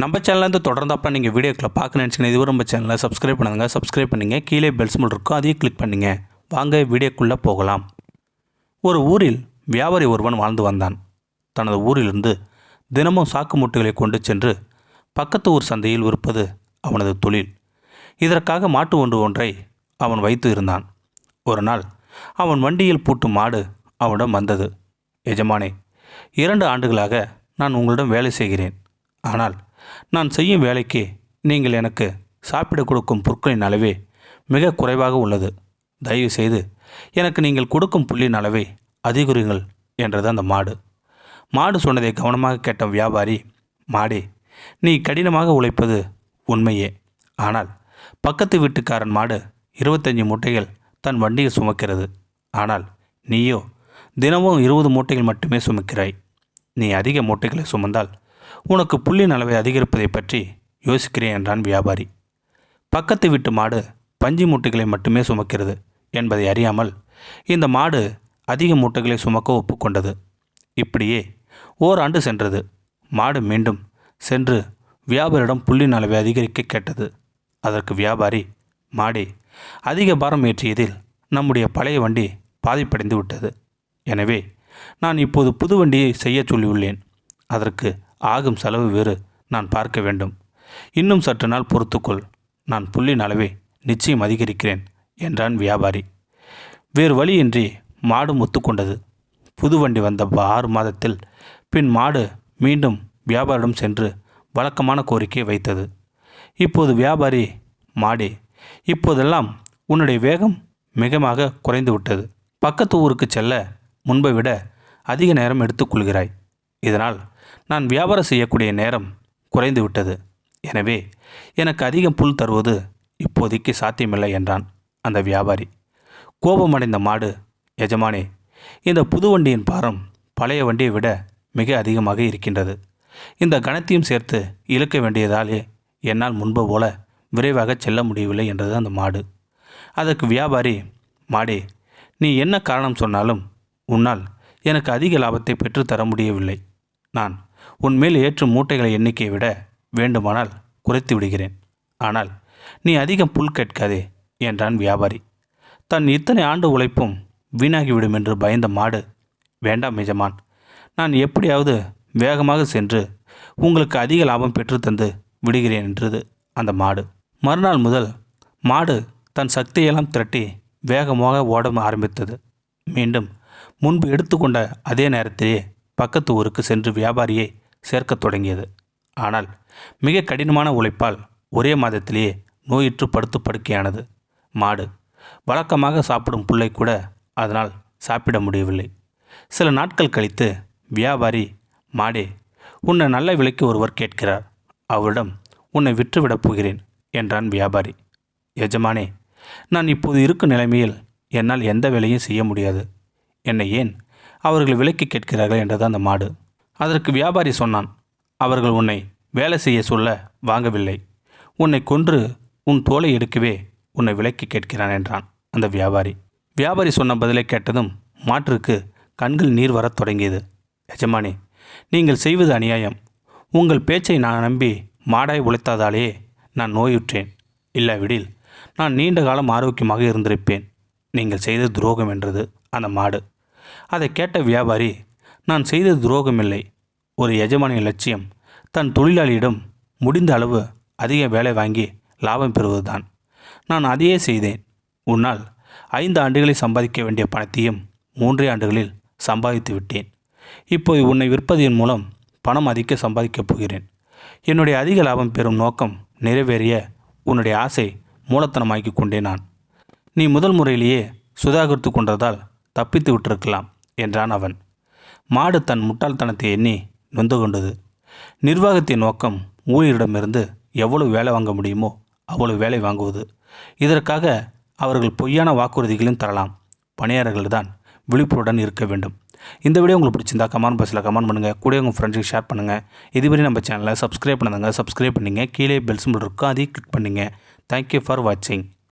நம்ம சேனல்லேருந்து தொடர்ந்தாப்பா நீங்கள் வீடியோக்களை பார்க்க நினச்சிங்கன்னா இதுவரை நம்ம சேனலை சப்ஸ்கிரைப் பண்ணுங்கள் சப்ஸ்கிரைப் பண்ணுங்கள் கீழே பெல்ஸ் சிம்பிள் இருக்கும். அதையும் கிளிக் பண்ணுங்க. வாங்க வீடியோக்குள்ளே போகலாம். ஒரு ஊரில் வியாபாரி ஒருவன் வாழ்ந்து வந்தான். தனது ஊரிலிருந்து தினமும் சாக்கு மூட்டைகளை கொண்டு சென்று பக்கத்து ஊர் சந்தையில் விற்பது அவனது தொழில். இதற்காக மாட்டு ஒன்று ஒன்றை அவன் வைத்து இருந்தான். ஒரு நாள் அவன் வண்டியில் பூட்டும் மாடு அவனிடம் வந்தது எஜமானே இரண்டு ஆண்டுகளாக நான் உங்களிடம் வேலை செய்கிறேன். ஆனால் நான் செய்யும் வேலைக்கு நீங்கள் எனக்கு சாப்பிட கொடுக்கும் பொருட்களின் அளவே மிக குறைவாக உள்ளது. தயவு செய்து எனக்கு நீங்கள் கொடுக்கும் புள்ளின் அளவை அதிகரிங்கள் என்றது அந்த மாடு. மாடு சொன்னதை கவனமாக கேட்ட வியாபாரி மாடே நீ கடினமாக உழைப்பது உண்மையே. ஆனால் பக்கத்து வீட்டுக்காரன் மாடு இருபத்தஞ்சி மூட்டைகள் தன் வண்டியில் சுமக்கிறது. ஆனால் நீயோ தினமும் இருபது மூட்டைகள் மட்டுமே சுமக்கிறாய். நீ அதிக மூட்டைகளை சுமந்தால் உனக்கு புள்ளின் அளவை அதிகரிப்பதை பற்றி யோசிக்கிறேன் என்றான் வியாபாரி. பக்கத்து வீட்டு மாடு பஞ்சு மூட்டைகளை மட்டுமே சுமக்கிறது என்பதை அறியாமல் இந்த மாடு அதிக மூட்டைகளை சுமக்க ஒப்புக்கொண்டது. இப்படியே ஓராண்டு சென்றது. மாடு மீண்டும் சென்று வியாபாரியிடம் புள்ளின் அளவை அதிகரிக்க கேட்டது. அதற்கு வியாபாரி மாடே அதிக பாரம் ஏற்றியதில் நம்முடைய பழைய வண்டி பாதிப்படைந்து விட்டது. எனவே நான் இப்போது புது வண்டியை செய்ய சொல்லியுள்ளேன். அதற்கு ஆகும் செலவு வேறு நான் பார்க்க வேண்டும். இன்னும் சற்று நாள் பொறுத்துக்கொள். நான் புள்ளின் அளவை நிச்சயம் அதிகரிக்கிறேன் என்றான் வியாபாரி. வேறு வழியின்றி மாடு ஒத்துக்கொண்டது. புது வண்டி வந்த ஆறு மாதத்தில் பின் மாடு மீண்டும் வியாபாரிடம் சென்று வழக்கமான கோரிக்கையை வைத்தது. இப்போது வியாபாரி மாடே இப்போதெல்லாம் உன்னுடைய வேகம் மிகமாக குறைந்து விட்டது. பக்கத்து ஊருக்கு செல்ல முன்பை விட அதிக நேரம் எடுத்துக்கொள்கிறாய். இதனால் நான் வியாபாரம் செய்யக்கூடிய நேரம் குறைந்து விட்டது எனவே எனக்கு அதிகம் புல் தருவது இப்போதைக்கு சாத்தியமில்லை என்றான் அந்த வியாபாரி. கோபமடைந்த மாடு எஜமானே இந்த புது வண்டியின் பாரம் பழைய வண்டியை விட மிக அதிகமாக இருக்கின்றது. இந்த கணத்தையும் சேர்த்து இழுக்க வேண்டியதாலே என்னால் முன்பு போல விரைவாக செல்ல முடியவில்லை என்றது அந்த மாடு. அதற்கு வியாபாரி மாடே நீ என்ன காரணம் சொன்னாலும் உன்னால் எனக்கு அதிக லாபத்தை பெற்றுத்தர முடியவில்லை. நான் உன் மேல் ஏற்றும் மூட்டைகளை எண்ணிக்கையை விட வேண்டுமானால் குறைத்து விடுகிறேன். ஆனால் நீ அதிகம் புல் கேட்காதே என்றான் வியாபாரி. தன் இத்தனை ஆண்டு உழைப்பும் வீணாகிவிடும் என்று பயந்த மாடு வேண்டாம் எஜமான் நான் எப்படியாவது வேகமாக சென்று உங்களுக்கு அதிக லாபம் பெற்றுத்தந்து விடுகிறேன் என்றது அந்த மாடு. மறுநாள் முதல் மாடு தன் சக்தியெல்லாம் திரட்டி வேகமாக ஓட ஆரம்பித்தது. மீண்டும் முன்பு எடுத்துக்கொண்ட அதே நேரத்திலே பக்கத்து ஊருக்கு சென்று வியாபாரியை சேர்க்கத் தொடங்கியது. ஆனால் மிக கடினமான உழைப்பால் ஒரே மாதத்திலேயே நோயிற்று படுத்து படுக்கையானது. மாடு வழக்கமாக சாப்பிடும் புல்லை கூட அதனால் சாப்பிட முடியவில்லை. சில நாட்கள் கழித்து வியாபாரி மாடே உன்னை நல்ல விலைக்கு ஒருவர் கேட்கிறார். அவரிடம் உன்னை விற்றுவிடப் போகிறேன் என்றான் வியாபாரி. எஜமானே நான் இப்போது இருக்கும் நிலைமையில் என்னால் எந்த வேலையும் செய்ய முடியாது. என்னை ஏன் அவர்கள் விலைக்கு கேட்கிறார்கள் என்றது அந்த மாடு. அதற்கு வியாபாரி சொன்னான் அவர்கள் உன்னை வேலை செய்ய சொல்ல வாங்கவில்லை. உன்னை கொன்று உன் தோலை எடுக்கவே உன்னை விலைக்கு கேட்கிறான் என்றான் அந்த வியாபாரி. வியாபாரி சொன்ன பதிலை கேட்டதும் மாட்டிற்கு கண்கள் நீர் வரத் தொடங்கியது. எஜமானி நீங்கள் செய்வது அநியாயம். உங்கள் பேச்சை நான் நம்பி மாடாய் உழைத்ததாலேயே நான் நோயுற்றேன். இல்லாவிடில் நான் நீண்ட காலம் ஆரோக்கியமாக இருந்திருப்பேன். நீங்கள் செய்த துரோகம் என்றது அந்த மாடு. அதை கேட்ட வியாபாரி நான் செய்தது துரோகமில்லை. ஒரு எஜமானியின் லட்சியம். தன் தொழிலாளியிடம் முடிந்த அளவு அதிக வேலை வாங்கி லாபம் பெறுவதுதான். நான் அதையே செய்தேன். உன்னால் ஐந்து ஆண்டுகளில் சம்பாதிக்க வேண்டிய பணத்தையும் மூன்றே ஆண்டுகளில் சம்பாதித்து விட்டேன். இப்போது உன்னை விற்பதின் மூலம் பணம் அதிக சம்பாதிக்கப் போகிறேன். என்னுடைய அதிக லாபம் பெறும் நோக்கம் நிறைவேறிய உன்னுடைய ஆசை மூலத்தனமாக்கிக் கொண்டேன் நான். நீ முதல் முறையிலேயே சுதாகரித்து கொண்டதால் தப்பித்து விட்டிருக்கலாம். என்றான் அவன். மாடு தன் முட்டாள்தனத்தை எண்ணி நொந்து கொண்டது. நிர்வாகத்தின் நோக்கம் ஊழியரிடமிருந்து எவ்வளவு வேலை வாங்க முடியுமோ அவ்வளவு வேலை வாங்குவது. இதற்காக அவர்கள் பொய்யான வாக்குறுதிகளையும் தரலாம். பணியாளர்கள் தான் விழிப்புடன் இருக்க வேண்டும். இந்த வீடியோ உங்களுக்கு பிடிச்சிருந்தா கமெண்ட் பாக்ஸில் கமெண்ட் பண்ணுங்கள் கூட உங்கள் ஃப்ரெண்ட்ஸுக்கு ஷேர் பண்ணுங்கள் இதுவரை நம்ம சேனலை சப்ஸ்கிரைப் பண்ணுங்கள் சப்ஸ்கிரைப் பண்ணிங்க. கீழே பெல்ஸ் மட்டும் இருக்கும். அதையும் கிளிக் பண்ணுங்கள் தேங்க்யூ ஃபார் வாட்சிங்